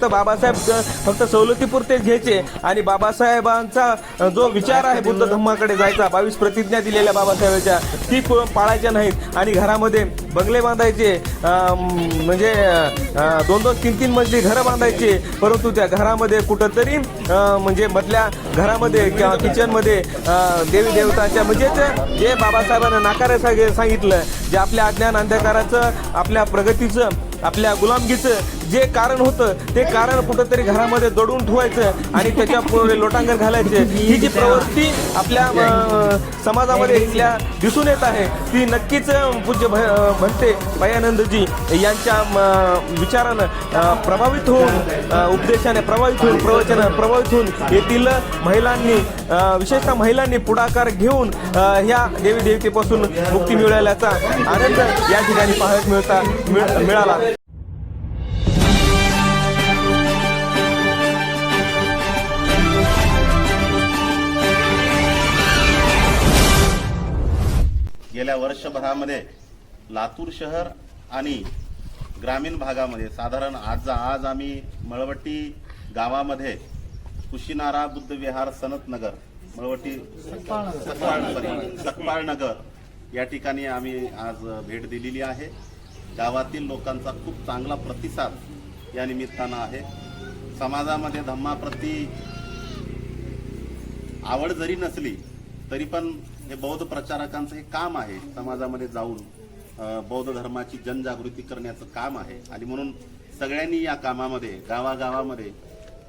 फक्त बाबासाहेब फक्त सवलतीपुरतेच घ्यायचे आणि बाबासाहेबांचा जो विचार आहे बुद्ध धम्माकडे जायचा बावीस प्रतिज्ञा दिलेल्या बाबासाहेबांच्या ती पाळायच्या नाहीत. आणि घरामध्ये बंगले बांधायचे म्हणजे दोन दोन तीन तीन मजली घरं बांधायचे. परंतु त्या घरामध्ये कुठंतरी म्हणजे मधल्या घरामध्ये किंवा किचनमध्ये देवी देवतांच्या म्हणजेच जे बाबासाहेबांना नाकारायला सांगितलं जे आपल्या अज्ञान अंधकाराचं आपल्या प्रगतीचं आपल्या गुलामगीचं जे कारण होतं ते कारण कुठंतरी घरामध्ये दडून ठेवायचं आणि त्याच्या पुढे लोटांगण घालायचे. ही जी प्रवृत्ती आपल्या समाजामध्ये इथल्या दिसून येत आहे ती नक्कीच पूज्य भंते भयानंदजी यांच्या विचारानं प्रभावित होऊन उपदेशाने प्रभावित होऊन प्रवचन प्रभावित होऊन येथील महिलांनी विशेषतः महिलांनी पुढाकार घेऊन ह्या देवी देवतेपासून मुक्ती मिळाल्याचा आनंद या ठिकाणी पाहायला मिळता मिळ- मिळाला. गेल्या वर्षभरामध्ये लातूर शहर आणि ग्रामीण भागामध्ये साधारण आज आज आम्ही मळवटी गावामध्ये कुशीनारा बुद्ध विहार सनत नगर मळवटी सकपाळ नगर या ठिकाणी आम्ही आज भेट दिलेली आहे. गावातील लोकांचा खूप चांगला प्रतिसाद या निमित्तानं आहे. समाजामध्ये धम्माप्रती आवड जरी नसली तरी पण हे बौद्ध प्रचारकांचं हे काम आहे समाजामध्ये जाऊन बौद्ध धर्माची जनजागृती करण्याचं काम आहे. आणि म्हणून सगळ्यांनी या कामामध्ये गावागावामध्ये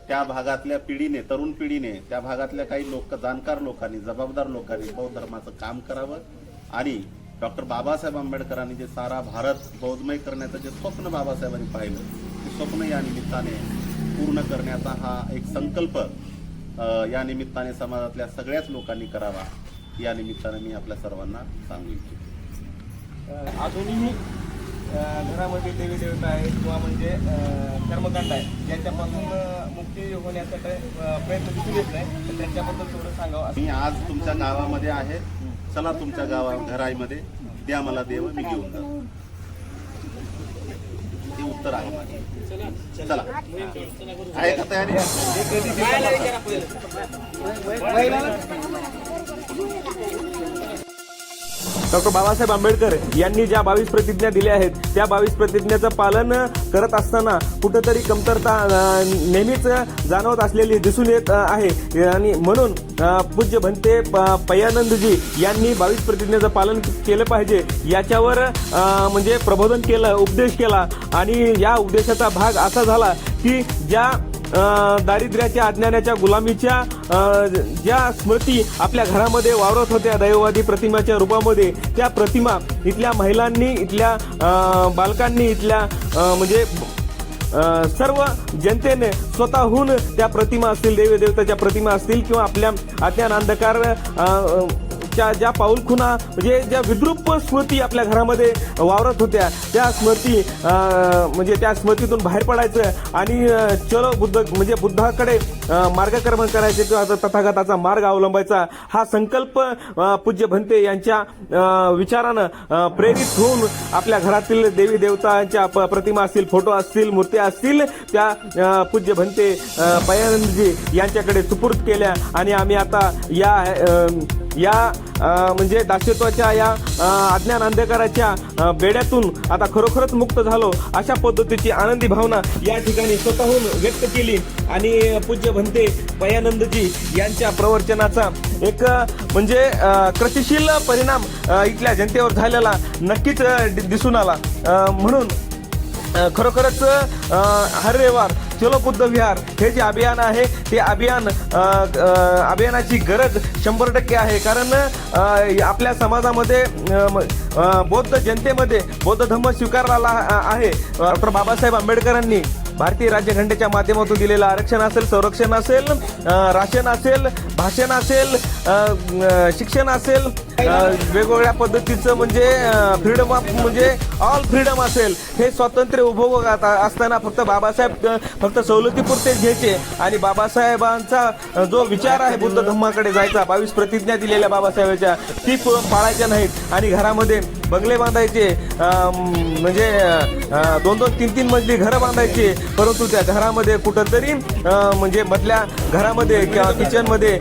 त्या भागातल्या पिढीने तरुण पिढीने त्या भागातल्या काही लोक जाणकार लोकांनी जबाबदार लोकांनी बौद्ध धर्माचं काम करावं. आणि डॉक्टर बाबासाहेब आंबेडकरांनी जे सारा भारत बौद्धमय करण्याचं जे स्वप्न बाबासाहेबांनी पाहिलं ते स्वप्न या निमित्ताने पूर्ण करण्याचा हा एक संकल्प या निमित्ताने समाजातल्या सगळ्याच लोकांनी करावा. या निमित्ताने मी आपल्या सर्वांना सांगू इच्छितो. अजूनही घरामध्ये देवी देवता आहेत किंवा म्हणजे कर्मकांड आहे यांच्यापासून अं, मुक्ती होण्यासाठी प्रयत्न दिसून येत नाही तर त्यांच्याबद्दल थोडं सांगावं मी आज तुमच्या गावामध्ये आहे. चला तुमच्या गावा घराईमध्ये. द्या मला देव मी घेऊन जातो. हे उत्तर आहे माझे. चला. आहे का तयारी? डॉक्टर बाबासाहेब आंबेडकर यांनी ज्या बावीस प्रतिज्ञा दिल्या आहेत त्या बावीस प्रतिज्ञेचं पालन करत असताना कुठंतरी कमतरता नेहमीच जाणवत असलेली दिसून येत आहे. आणि म्हणून पूज्य भंते प- पयानंदजी यांनी बावीस प्रतिज्ञेचं पालन केलं पाहिजे. याच्यावर म्हणजे प्रबोधन केलं उपदेश केला. आणि या उपदेशाचा भाग असा झाला की ज्या दारिद्र्याच्या अज्ञानाच्या गुलामीच्या ज्या स्मृती आपल्या घरामध्ये वावरत होत्या दैववादी प्रतिमाच्या रूपामध्ये त्या प्रतिमा इथल्या महिलांनी इथल्या बालकांनी इथल्या म्हणजे सर्व जनतेने स्वतःहून त्या प्रतिमा असतील देवी देवताच्या प्रतिमा असतील किंवा आपल्या अज्ञान अंधकार च्या ज्या पाऊलखुणा म्हणजे ज्या विद्रूप स्मृती आपल्या घरामध्ये वावरत होत्या त्या स्मृती म्हणजे त्या स्मृतीतून बाहेर पडायचं आणि चलो बुद्ध म्हणजे बुद्धाकडे मार्गक्रमण करायचे किंवा तथागताचा मार्ग अवलंबायचा हा संकल्प पूज्य भंते यांच्या विचारानं प्रेरित होऊन आपल्या घरातील देवी देवतांच्या प- प्रतिमा असतील फोटो असतील मूर्त्या असतील त्या पूज्य भंते पयानंदजी यांच्याकडे सुपूर्द केल्या आणि आम्ही आता या या म्हणजे दास्यत्वाच्या या अज्ञान अंधकाराच्या बेड्यातून आता खरोखरच मुक्त झालो अशा पद्धतीची आनंदी भावना या ठिकाणी स्वतःहून व्यक्त केली. आणि पूज्य भंते पयानंदजी यांच्या प्रवचनाचा एक म्हणजे कृतिशील परिणाम इथल्या जनतेवर झालेला नक्कीच दिसून आला. म्हणून खरोखरच हर रविवार चलो बुद्ध विहार हे जे अभियान आहे ते अभियान अभियानाची गरज शंभर टक्के आहे. कारण आपल्या समाजामध्ये बौद्ध जनतेमध्ये बौद्ध धर्म स्वीकारला आहे. डॉक्टर बाबासाहेब आंबेडकरांनी. भारतीय राज्यघंटेच्या माध्यमातून दिलेलं आरक्षण असेल संरक्षण असेल राशन असेल भाषण असेल शिक्षण असेल वेगवेगळ्या पद्धतीचं म्हणजे फ्रीडम ऑफ म्हणजे ऑल फ्रीडम असेल हे स्वातंत्र्य उपभोगात असताना फक्त बाबासाहेब फक्त सवलतीपुरतेच घ्यायचे आणि बाबासाहेबांचा जो विचार आहे बुद्ध धम्माकडे जायचा बावीस प्रतिज्ञा दिलेल्या बाबासाहेबांच्या ती पाळायच्या नाहीत आणि घरामध्ये बंगले बांधायचे म्हणजे दोन दोन तीन तीन मजली घरं बांधायचे. परंतु त्या घरामध्ये कुठंतरी म्हणजे मधल्या घरामध्ये किंवा किचनमध्ये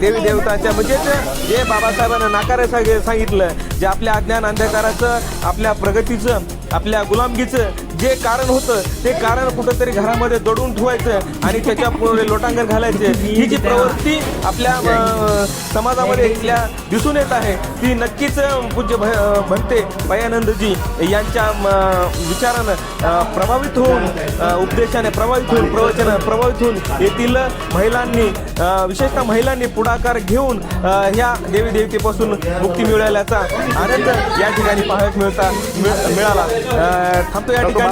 देवी देवतांच्या म्हणजे जे बाबासाहेबांना नाकारायला सांगितलं. जे आपल्या अज्ञान अंधकाराचं आपल्या प्रगतीचं आपल्या गुलामगीचं जे कारण होतं ते कारण कुठंतरी घरामध्ये दडून ठेवायचं आणि त्याच्या पुढे लोटांगर घालायचे. ही जी प्रवृत्ती आपल्या समाजामध्ये इथल्या दिसून येत आहे ती नक्कीच पूज्य भ- भंते भयानंदजी यांच्या विचारानं प्रभावित होऊन उपदेशाने प्रभावित होऊन प्रवचन प्रभावित होऊन येथील महिलांनी विशेषतः महिलांनी पुढाकार घेऊन ह्या देवी देवतेपासून मुक्ती मिळाल्याचा आनंद या ठिकाणी पाहायला मिळता मिळ- मिळाला. थांबतो या ठिकाणी.